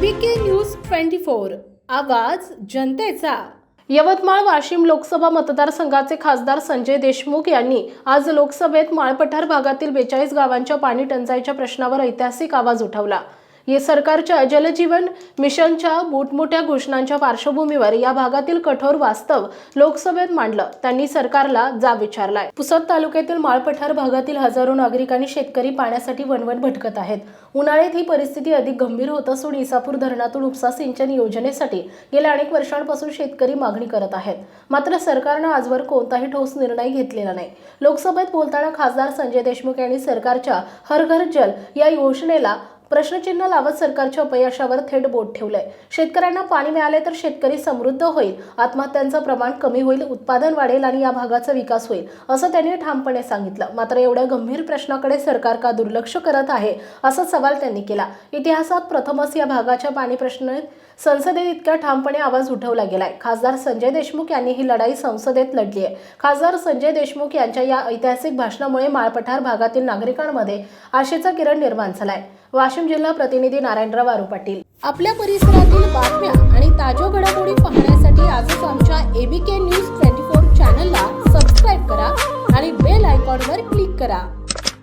B K news twenty four आवाज जनतेचा. यवतमाळ वाशिम लोकसभा मतदारसंघाचे खासदार संजय देशमुख यांनी आज लोकसभेत माळपठार भागातील बेचाळीस गावांच्या पाणी टंचाईच्या प्रश्नावर ऐतिहासिक आवाज उठवला. हे सरकारच्या जलजीवन मिशनच्या मोठमोठ्या घोषणांच्या पार्श्वभूमीवर या भागातील कठोर वास्तव लोकसभेत मांडलं. त्यांनी सरकारला जाब विचारलाय. पुसद तालुक्यातील माळपठार भागातील हजारो नागरिक आणि शेतकरी पाण्यासाठी वणवण भटकत आहेत. उन्हाळ्यात ही परिस्थिती अधिक गंभीर होत असून इसापूर धरणातून उपसा सिंचन योजनेसाठी गेल्या अनेक वर्षांपासून शेतकरी मागणी करत आहेत. मात्र सरकारनं आजवर कोणताही ठोस निर्णय घेतलेला नाही. लोकसभेत बोलताना खासदार संजय देशमुख यांनी सरकारच्या हर घर जल या योजनेला प्रश्नचिन्ह लावत सरकारच्या अपयशावर थेट बोट ठेवलंय. शेतकऱ्यांना पाणी मिळाले तर शेतकरी समृद्ध होईल. आत्महत्यांचं प्रमाण कमी होईल उत्पादन वाढेल आणि या भागाचा विकास होईल असं त्यांनी ठामपणे सांगितलं. मात्र एवढ्या गंभीर प्रश्नाकडे सरकार का दुर्लक्ष करत आहे असा सवाल त्यांनी केला. इतिहासात प्रथमच या भागाच्या पाणी प्रश्न संसदेत इतक्या ठामपणे आवाज उठवला गेलाय. खासदार संजय देशमुख यांनी ही लढाई संसदेत लढली आहे. खासदार संजय देशमुख यांच्या या ऐतिहासिक भाषणामुळे माळपठार भागातील नागरिकांमध्ये आशेचा किरण निर्माण झालाय. वाशिम जिल्हा प्रतिनिधी नारायणराव आरू पाटील. आपल्या परिसरातील बातम्या आणि ताजो घडामोडी पाहण्यासाठी आजच आमच्या एबीके न्यूज ट्वेंटी फोर चॅनलला सबस्क्राईब करा आणि बेल आयकॉनवर क्लिक करा.